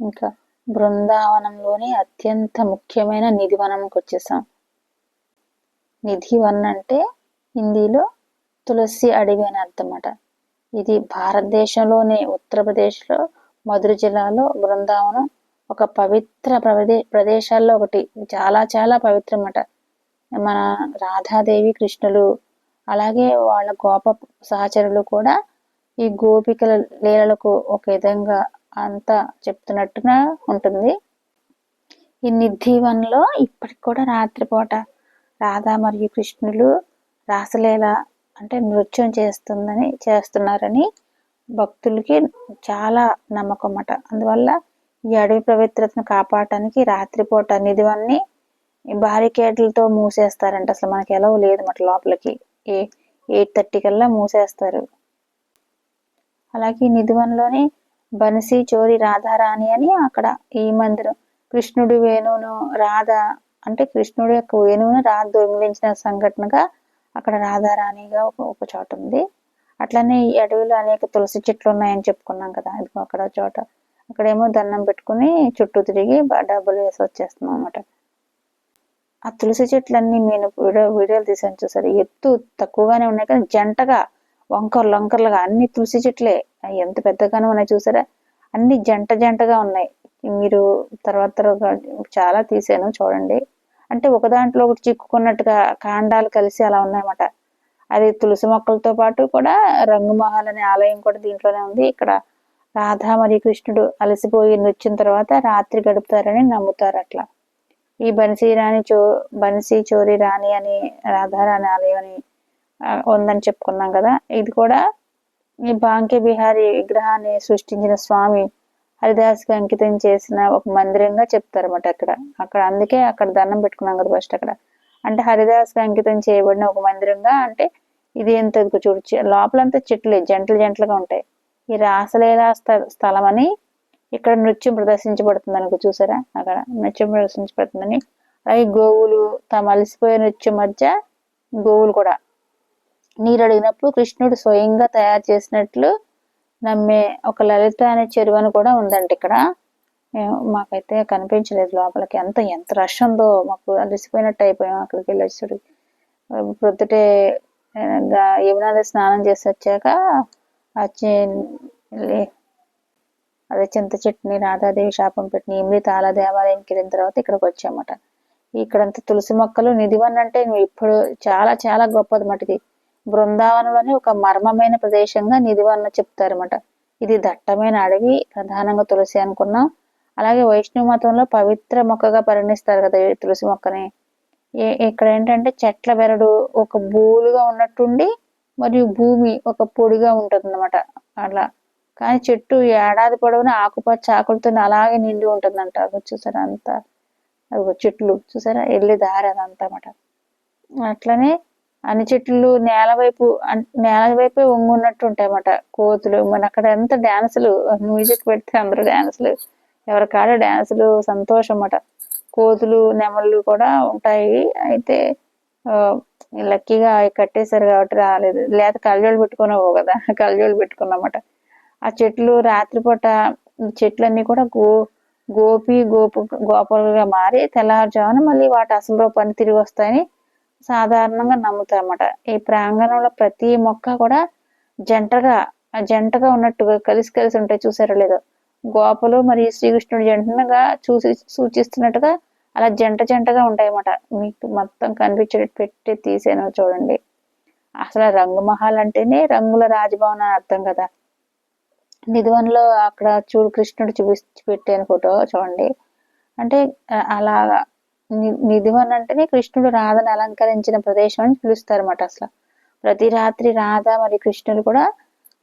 ఇంకా బృందావనంలోని అత్యంత ముఖ్యమైన నిధివనంకి వచ్చేసాం. నిధివన్ అంటే హిందీలో తులసి అడవి అని అర్థమట ఇది భారతదేశంలోని ఉత్తరప్రదేశ్లో మధుర జిల్లాలో బృందావనం ఒక పవిత్ర ప్రదే ప్రదేశాల్లో ఒకటి. చాలా చాలా పవిత్రమట. మన రాధాదేవి కృష్ణులు అలాగే వాళ్ళ గోప సహచరులు కూడా ఈ గోపికల లీలలకు ఒక విధంగా అంతా చెప్తున్నట్టుగా ఉంటుంది. ఈ నిధీవన్లో ఇప్పటికి కూడా రాత్రిపూట రాధా మరియు కృష్ణులు రాసలీల అంటే నృత్యం చేస్తుందని చేస్తున్నారని భక్తులకి చాలా నమ్మకం అన్నమాట అందువల్ల ఈ అడవి పవిత్రతను కాపాడటానికి రాత్రిపూట నిధివన్నీ బారికేడ్లతో మూసేస్తారంట. అసలు మనకి ఎలా లేదు మాట లోపలికి. ఏ ఎయిట్ థర్టీ కల్లా మూసేస్తారు. అలాగే నిధివన్లోని బన్సీ చోరి రాధారాణి అని అక్కడ ఈ మందిరం. కృష్ణుడు వేణువును రాధ అంటే కృష్ణుడు యొక్క వేణువును రాధ దొంగిలించిన సంఘటనగా అక్కడ రాధారాణిగా ఒక ఒక చోట ఉంది. అట్లనే ఈ అడవిలో అనేక తులసి చెట్లు ఉన్నాయని చెప్పుకున్నాం కదా ఇదిగో అక్కడ చోట. అక్కడేమో దండం పెట్టుకుని చుట్టూ తిరిగి డబ్బులు వేసి వచ్చేస్తున్నాం అనమాట ఆ తులసి చెట్లన్నీ నేను వీడియో వీడియోలు తీసాను చూసారు? ఎత్తు తక్కువగానే ఉన్నాయి కానీ జంటగా వంకర్లు వంకర్లుగా అన్ని తులసి చెట్లే. ఎంత పెద్దగానో ఉన్నాయి చూసారా? అన్ని జంట జంటగా ఉన్నాయి. మీరు తర్వాత తర్వాత చాలా తీసాను చూడండి. అంటే ఒక దాంట్లో ఒకటి చిక్కుకున్నట్టుగా కాండాలు కలిసి అలా ఉన్నాయన్నమాట. అది తులసి మొక్కలతో పాటు కూడా రంగుమహల్ అనే ఆలయం కూడా దీంట్లోనే ఉంది. ఇక్కడ రాధా మరియు కృష్ణుడు అలసిపోయి వచ్చిన తర్వాత రాత్రి గడుపుతారని నమ్ముతారు అట్లా. ఈ బన్సీ రాణి చో బన్సీ చోరి రాణి అని రాధారాణి ఆలయం అని ఉందని చెప్పుకున్నాం కదా. ఇది కూడా ఈ బాంకే బిహారీ విగ్రహాన్ని సృష్టించిన స్వామి హరిదాస్కి అంకితం చేసిన ఒక మందిరంగా చెప్తారన్నమాట అక్కడ. అక్కడ అందుకే అక్కడ దండం పెట్టుకున్నాం కదా ఫస్ట్ అక్కడ. అంటే హరిదాస్కి అంకితం చేయబడిన ఒక మందిరంగా అంటే ఇది ఎంత చూడు లోపలంతా చెట్లే జంటలు జంటలుగా ఉంటాయి. ఈ రాసలీల స్థలం అని ఇక్కడ నృత్యం ప్రదర్శించబడుతుంది అనుకో చూసారా? అక్కడ నృత్యం ప్రదర్శించబడుతుందని. అలాగే గోవులు తమ అలసిపోయే నృత్యం మధ్య గోవులు కూడా నీరు అడిగినప్పుడు కృష్ణుడు స్వయంగా తయారు చేసినట్లు నమ్మే ఒక లలిత అనే చెరువని కూడా ఉందండి ఇక్కడ. మాకైతే కనిపించలేదు లోపలికి. ఎంత ఎంత రష్ ఉందో. మాకు అలసిపోయినట్టు అయిపోయాం అక్కడికి వెళ్ళి ప్రొద్దుటే యమునాది స్నానం చేసి వచ్చాక వచ్చి అదే చింత చెట్టుని రాధాదేవి శాపం పెట్టిన ఇమిడి తాళ దేవాలయానికి వెళ్ళిన తర్వాత ఇక్కడికి వచ్చామట. ఇక్కడంత తులసి మొక్కలు నిధివన్ అంటే ఇప్పుడు చాలా చాలా గొప్పది మటుది బృందావనంలోని ఒక మర్మమైన ప్రదేశంగా నిధివన్న చెప్తారన్నమాట. ఇది దట్టమైన అడవి ప్రధానంగా తులసి అనుకున్నాం. అలాగే వైష్ణవ మతంలో పవిత్ర మొక్కగా పరిగణిస్తారు కదా తులసి మొక్కని. ఇక్కడ ఏంటంటే చెట్ల బెరడు ఒక బూలుగా ఉన్నట్టుండి మరియు భూమి ఒక పొడిగా ఉంటుంది అనమాట అలా కానీ చెట్టు ఏడాది పొడవున ఆకుపచ్చ ఆకులతో అలాగే నిండి ఉంటుందంట. చూసారా అంతా? చెట్లు. చూసారా? వెళ్ళి దారి అదంతా అన్నమాట. అట్లనే అన్ని చెట్లు నేల వైపు నేల వైపే వంగున్నట్టు ఉంటాయి అన్నమాట కోతులు మన అక్కడ ఎంత డ్యాన్సులు మ్యూజిక్ పెడితే అందరూ డ్యాన్సులు ఎవరి కాడ డ్యాన్సులు సంతోషం అన్నమాట. కోతులు నెమళ్ళు కూడా ఉంటాయి. అయితే లక్కీగా అవి కట్టేశారు కాబట్టి రాలేదు. లేకపోతే కళ్ళజోళ్ళు పెట్టుకున్నావు కదా కళ్ళజోళ్ళు పెట్టుకున్నమాట ఆ చెట్లు రాత్రిపూట చెట్లన్నీ కూడా గో గోపి గోపు గోపాలుగా మారి తెల్లవారుజామున మళ్ళీ వాటి అసలు రూపాన్ని తిరిగి వస్తాయని సాధారణంగా నమ్ముతారన్నమాట. ఈ ప్రాంగణంలో ప్రతి మొక్క కూడా జంటగా జంటగా ఉన్నట్టుగా కలిసి కలిసి ఉంటాయి. చూసారో లేదో? గోపలు మరియు శ్రీకృష్ణుడు జంటగా చూసి సూచిస్తున్నట్టుగా అలా జంట జంటగా ఉంటాయి అన్నమాట మీకు మొత్తం కనిపించేటట్టు పెట్టి తీసాను చూడండి. అసలు రంగు మహల్ అంటేనే రంగుల రాజభవన్ అని అర్థం కదా. నిధువన్లో అక్కడ చూడు కృష్ణుడు చూపి పెట్టాను ఫోటో చూడండి. అంటే అలాగా నిధివన్ అంటేనే కృష్ణుడు రాధను అలంకరించిన ప్రదేశం అని పిలుస్తారు అన్నమాట అసలు. ప్రతి రాత్రి రాధ మరియు కృష్ణుడు కూడా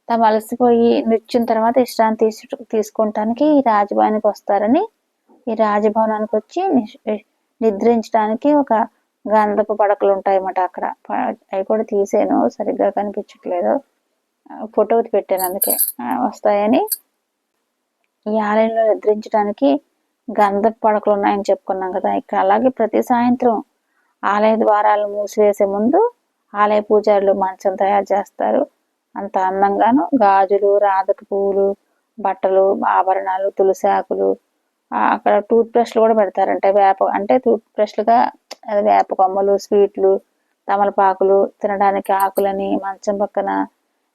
తమ అలసిపోయి నృత్యం తర్వాత విశ్రాంతి తీసుకోవటానికి ఈ రాజభవనానికి వస్తారని ఈ రాజభవనానికి వచ్చి నిద్రించడానికి ఒక గంధపు పడకలు ఉంటాయి అన్నమాట అక్కడ అవి కూడా తీసాను సరిగ్గా కనిపించట్లేదు. ఫోటో పెట్టాను అందుకే. వస్తాయని ఈ ఆలయంలో నిద్రించడానికి గంధ పడకలు ఉన్నాయని చెప్పుకున్నాం కదా. ఇక్కడ అలాగే ప్రతి సాయంత్రం ఆలయ ద్వారాలు మూసివేసే ముందు ఆలయ పూజారులు మంచం తయారు చేస్తారు. అంత అందంగాను గాజులు రాధక పువ్వులు బట్టలు ఆభరణాలు తులసి ఆకులు అక్కడ టూత్ బ్రష్లు కూడా పెడతారంట. వేప అంటే టూత్ బ్రష్లుగా అది వేప కొమ్మలు స్వీట్లు తమలపాకులు తినడానికి ఆకులని మంచం పక్కన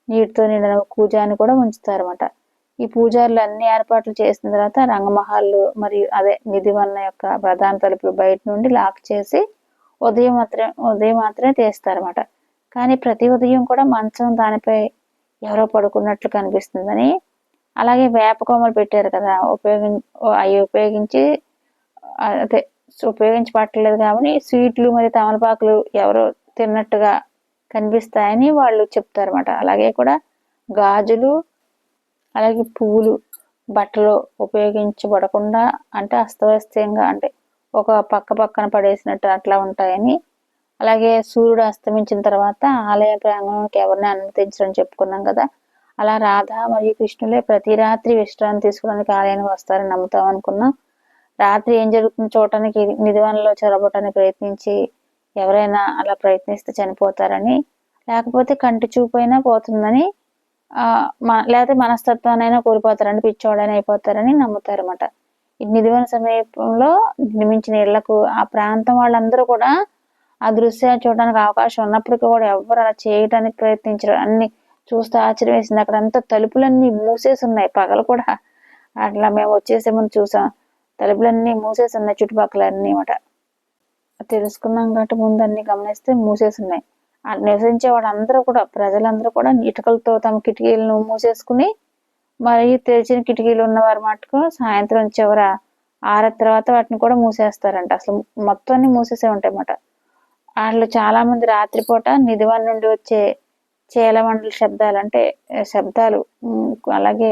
నీటితో నిండిన కూజాని కూడా ఉంచుతారన్నమాట. ఈ పూజారులు అన్ని ఏర్పాట్లు చేసిన తర్వాత రంగమహల్లు మరియు అదే నిధివన్న యొక్క ప్రధాన తలుపులు బయట నుండి లాక్ చేసి ఉదయం మాత్రం ఉదయం మాత్రమే తీస్తారన్నమాట. కానీ ప్రతి ఉదయం కూడా మంచం దానిపై ఎవరో పడుకున్నట్లు కనిపిస్తుందని అలాగే వేప కొమ్మలు పెట్టారు కదా ఉపయోగి అవి ఉపయోగించి అదే ఉపయోగించబట్టలేదు కాబట్టి స్వీట్లు మరియు తమలపాకులు ఎవరో తిన్నట్టుగా కనిపిస్తాయని వాళ్ళు చెప్తారన్నమాట. అలాగే కూడా గాజులు అలాగే పువ్వులు బట్టలు ఉపయోగించబడకుండా అంటే అస్తవ్యస్తంగా అంటే ఒక పక్క పక్కన పడేసినట్టు అట్లా ఉంటాయని. అలాగే సూర్యుడు అస్తమించిన తర్వాత ఆలయ ప్రాంగణంకి ఎవరిని అనుమతించడం చెప్పుకున్నాం కదా. అలా రాధ మరియు కృష్ణులే ప్రతి రాత్రి విశ్రాంతి తీసుకోవడానికి ఆలయానికి వస్తారని నమ్ముతాం అనుకున్నాం. రాత్రి ఏం జరుగుతుందో చూడటానికి నిధివనంలో చొరబడటానికి ప్రయత్నించి ఎవరైనా అలా ప్రయత్నిస్తే చనిపోతారని. లేకపోతే కంటి చూపైనా పోతుందని లేకపోతే మనస్తత్వానైనా కోల్పోతారని పిచ్చోడైనా అయిపోతారని నమ్ముతారన్నమాట. ఈ నిధివన సమీపంలో నిర్మించిన ఇళ్ళకు ఆ ప్రాంతం వాళ్ళందరూ కూడా ఆ దృశ్యాన్ని చూడడానికి అవకాశం ఉన్నప్పటికీ కూడా ఎవరు అలా చేయడానికి ప్రయత్నించరు. అన్ని చూస్తే ఆశ్చర్యం వేసింది. అక్కడ అంతా తలుపులన్నీ మూసేసి ఉన్నాయి. పగలు కూడా అట్లా మేము వచ్చేసే ముందు చూసాం. తలుపులన్నీ మూసేసి ఉన్నాయి చుట్టుపక్కల అన్ని అన్నమాట. తెలుసుకున్నాం కాబట్టి ముందు అన్ని గమనిస్తే మూసేసి ఉన్నాయి. నివసించే వాళ్ళందరూ కూడా ప్రజలందరూ కూడా ఇటుకలతో తమ కిటికీలను మూసేసుకుని మరియు తెరిచిన కిటికీలు ఉన్నవారు మటుకు సాయంత్రం చివర ఆర తర్వాత వాటిని కూడా మూసేస్తారంట. అసలు మొత్తం అన్ని మూసేసే ఉంటాయి అన్నమాట వాళ్ళు చాలా మంది రాత్రిపూట నిధివన్ నుండి వచ్చే చేలమండల శబ్దాలు అంటే శబ్దాలు అలాగే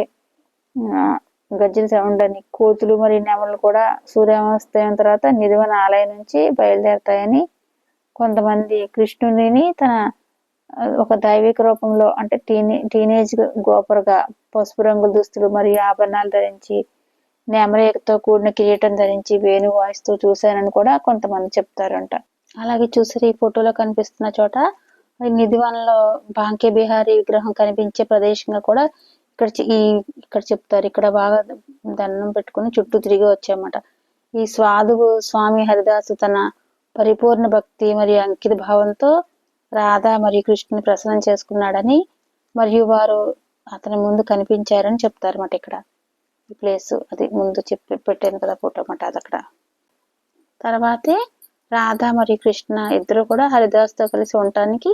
గజ్జల సౌండ్ అని కోతులు మరియు నెమలు కూడా సూర్యాస్తయం తర్వాత నిధివన్ ఆలయం నుంచి బయలుదేరుతాయని కొంతమంది కృష్ణుడిని తన ఒక దైవిక రూపంలో అంటే టీనే టీనేజ్ గోపరగా పసుపు రంగు దుస్తులు మరియు ఆభరణాలు ధరించి నెమరేకతో కూడిన కిరీటం ధరించి వేణు వాయిస్తూ చూశానని కూడా కొంతమంది చెప్తారంట. అలాగే చూసారు ఈ ఫోటోలో కనిపిస్తున్న చోట ఈ నిధివనంలో బాంకే బిహారీ విగ్రహం కనిపించే ప్రదేశంగా కూడా ఇక్కడ ఈ ఇక్కడ చెప్తారు. ఇక్కడ బాగా దండం పెట్టుకుని చుట్టూ తిరిగి వచ్చామట. ఈ స్వాదువు స్వామి హరిదాసు తన పరిపూర్ణ భక్తి మరియు అంకిత భావంతో రాధ మరియు కృష్ణుని ప్రసన్నం చేసుకున్నాడని మరియు వారు అతని ముందు కనిపించారని చెప్తారన్నమాట ఇక్కడ. ఈ ప్లేస్ అది ముందు చెప్పి పెట్టాను కదా ఫోటో అన్నమాట అది అక్కడ. తర్వాతే రాధ మరియు కృష్ణ ఇద్దరు కూడా హరిదాస్తో కలిసి ఉండటానికి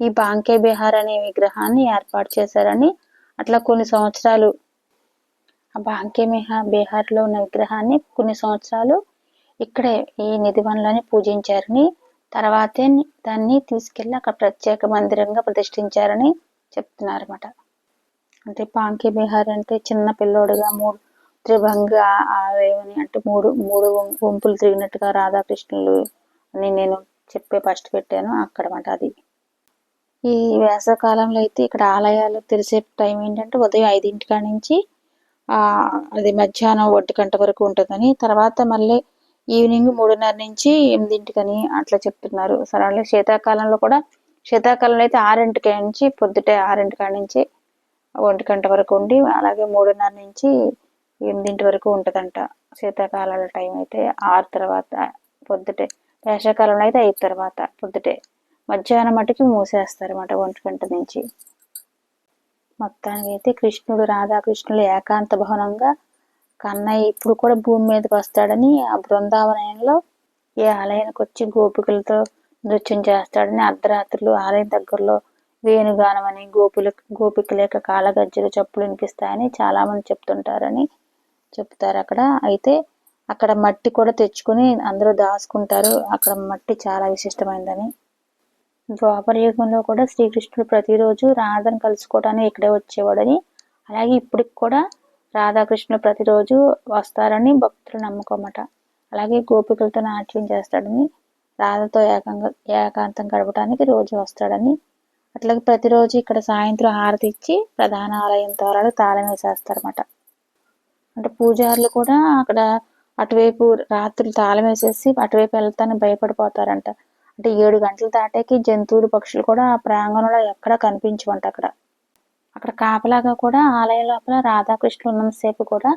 ఈ బాంకే బిహార్ అనే విగ్రహాన్ని ఏర్పాటు చేశారని అట్లా కొన్ని సంవత్సరాలు ఆ బాంకే మిహా బీహార్లో ఉన్న విగ్రహాన్ని కొన్ని సంవత్సరాలు ఇక్కడే ఈ నిధివనంలోనే పూజించారని తర్వాతే దాన్ని తీసుకెళ్ళి అక్కడ ప్రత్యేక మందిరంగా ప్రతిష్ఠించారని చెప్తున్నారన్నమాట. అంటే పాంకే బిహార్ అంటే చిన్న పిల్లోడుగా మూడు త్రిభంగ ఆవేమని అంటే మూడు మూడు గుంపులు వంపులు తిరిగినట్టుగా రాధాకృష్ణులు అని నేను చెప్పే ఫస్ట్ పెట్టాను అక్కడ మాట అది. ఈ వేసవకాలంలో అయితే ఇక్కడ ఆలయాలు తెరిసే టైం ఏంటంటే ఉదయం ఐదింటికాడ నుంచి అది మధ్యాహ్నం ఒంటి గంట వరకు ఉంటుందని తర్వాత మళ్ళీ ఈవినింగ్ మూడున్నర నుంచి ఎనిమిదింటికని అట్లా చెప్తున్నారు. సరే అలాగే శీతాకాలంలో కూడా శీతాకాలంలో అయితే ఆరింటికి నుంచి పొద్దుటే ఆరింటి కాడ నుంచి ఒంటి గంట వరకు ఉండి అలాగే మూడున్నర నుంచి ఎనిమిదింటి వరకు ఉంటుందంట శీతాకాలాల టైం అయితే. ఆరు తర్వాత పొద్దుటే వేసవకాలంలో అయితే ఐదు తర్వాత పొద్దుటే. మధ్యాహ్నం మటుకి మూసేస్తారు అన్నమాట ఒంటి గంట నుంచి. మొత్తానికి అయితే కృష్ణుడు రాధాకృష్ణులు ఏకాంత భవనంగా కన్నయ్య ఇప్పుడు కూడా భూమి మీదకి వస్తాడని ఆ బృందావనంలో ఏ ఆలయానికి వచ్చి గోపికలతో నృత్యం చేస్తాడని అర్ధరాత్రులు ఆలయం దగ్గరలో వేణుగానం అని గోపుల గోపికల యొక్క కాళ్ళగజ్జలు చప్పులు వినిపిస్తాయని చాలా మంది చెప్తుంటారని చెప్తారు అక్కడ. అయితే అక్కడ మట్టి కూడా తెచ్చుకొని అందరూ దాచుకుంటారు. అక్కడ మట్టి చాలా విశిష్టమైనదని ద్వాపర యుగంలో కూడా శ్రీకృష్ణుడు ప్రతిరోజు రాధను కలుసుకోవడానికి ఇక్కడే వచ్చేవాడని అలాగే ఇప్పటికి కూడా రాధాకృష్ణుడు ప్రతిరోజు వస్తారని భక్తులు నమ్మకమట. అలాగే గోపికలతో నాట్యం చేస్తాడని రాధతో ఏకంగా ఏకాంతం గడపడానికి రోజు వస్తాడని అట్లాగే ప్రతిరోజు ఇక్కడ సాయంత్రం హారతి ఇచ్చి ప్రధాన ఆలయం తోరాలు తాళం వేసేస్తారన్నమాట. అంటే పూజారులు కూడా అక్కడ అటువైపు రాత్రులు తాళం వేసేసి అటువైపు వెళ్తానని భయపడిపోతారంట. అంటే ఏడు గంటలు దాటాకి జంతువులు పక్షులు కూడా ఆ ప్రాంగణంలో ఎక్కడ కనిపించవంట అక్కడ అక్కడ కాపలాగా కూడా ఆలయం లోపల రాధాకృష్ణులు ఉన్నంతసేపు కూడా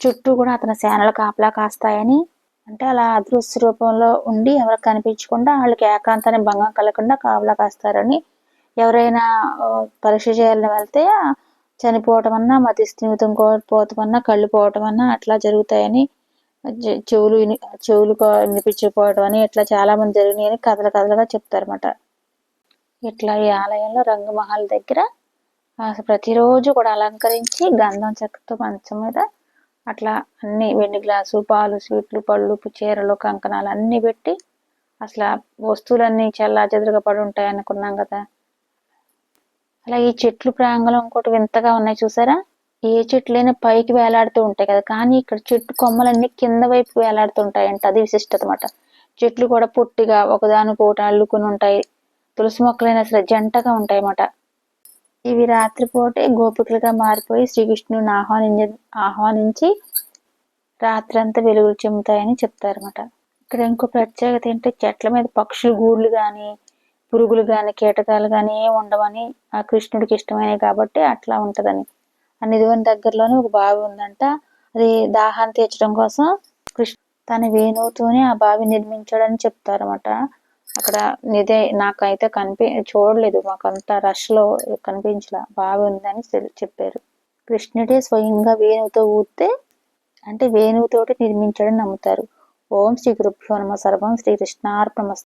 చుట్టూ కూడా అతని సేనలు కాపలా కాస్తాయని అంటే అలా అదృశ్య రూపంలో ఉండి ఎవరికి కనిపించకుండా వాళ్ళకి ఏకాంతాన్ని భంగం కలగకుండా కాపలా కాస్తారని ఎవరైనా పరీక్ష చేయాలని వెళ్తే చనిపోవటం అన్నా మతి స్థిమితం కోల్పోవటం అన్నా కళ్ళు పోవటం అన్నా అట్లా జరుగుతాయని చెవులు చెవులు వినిపించకపోవడం అని ఇట్లా చాలా మంది జరిగినాయని కథలు కథలుగా చెప్తారన్నమాట. ఇట్లా ఈ ఆలయంలో రంగమహల్ దగ్గర ప్రతిరోజు కూడా అలంకరించి గంధం చెక్కతో మంచం మీద అట్లా అన్ని వెండి గ్లాసు పాలు స్వీట్లు పళ్ళు చీరలు కంకణాలు అన్ని పెట్టి అసలు వస్తువులన్నీ చల్లా చెదురుగా పడి ఉంటాయి అనుకున్నాం కదా. అలా ఈ చెట్లు ప్రాంగణం ఇంకోటి వింతగా ఉన్నాయి చూసారా? ఏ చెట్లైనా పైకి వేలాడుతూ ఉంటాయి కదా. కానీ ఇక్కడ చెట్టు కొమ్మలన్నీ కింద వైపు వేలాడుతూ ఉంటాయంట. అది విశిష్టత అన్నమాట. చెట్లు కూడా పొట్టిగా ఒకదానికొకటి అల్లుకుని ఉంటాయి. తులసి మొక్కలైనా సరే జంటగా ఉంటాయి అన్నమాట. ఇవి రాత్రిపూటే గోపికలుగా మారిపోయి శ్రీకృష్ణుని ఆహ్వానించ ఆహ్వానించి రాత్రంతా వెలుగులు చెమ్ముతాయని చెప్తారన్నమాట. ఇక్కడ ఇంకో ప్రత్యేకత ఏంటంటే చెట్ల మీద పక్షులు గూళ్ళు కానీ పురుగులు కానీ కీటకాలు కానీ ఏమి ఉండవని ఆ కృష్ణుడికి ఇష్టమైనవి కాబట్టి అట్లా ఉంటుందని. ఆ నిధివన దగ్గరలోనే ఒక బావి ఉందంట. అది దాహాన్ని తీర్చడం కోసం కృష్ణ తన వేణువుతోనే ఆ బావి నిర్మించాడని చెప్తారన్నమాట. అక్కడ నిదే నాకైతే కనిపి చూడలేదు. మాకంతా రష్లో కనిపించలా. బాగుందని ఉందని చెప్పారు. కృష్ణుడే స్వయంగా వేణువుతో ఊతే అంటే వేణువుతోటి నిర్మించాడని నమ్ముతారు. ఓం శ్రీ గురుభ్యో నమ. సర్వం శ్రీ కృష్ణార్పణమస్తు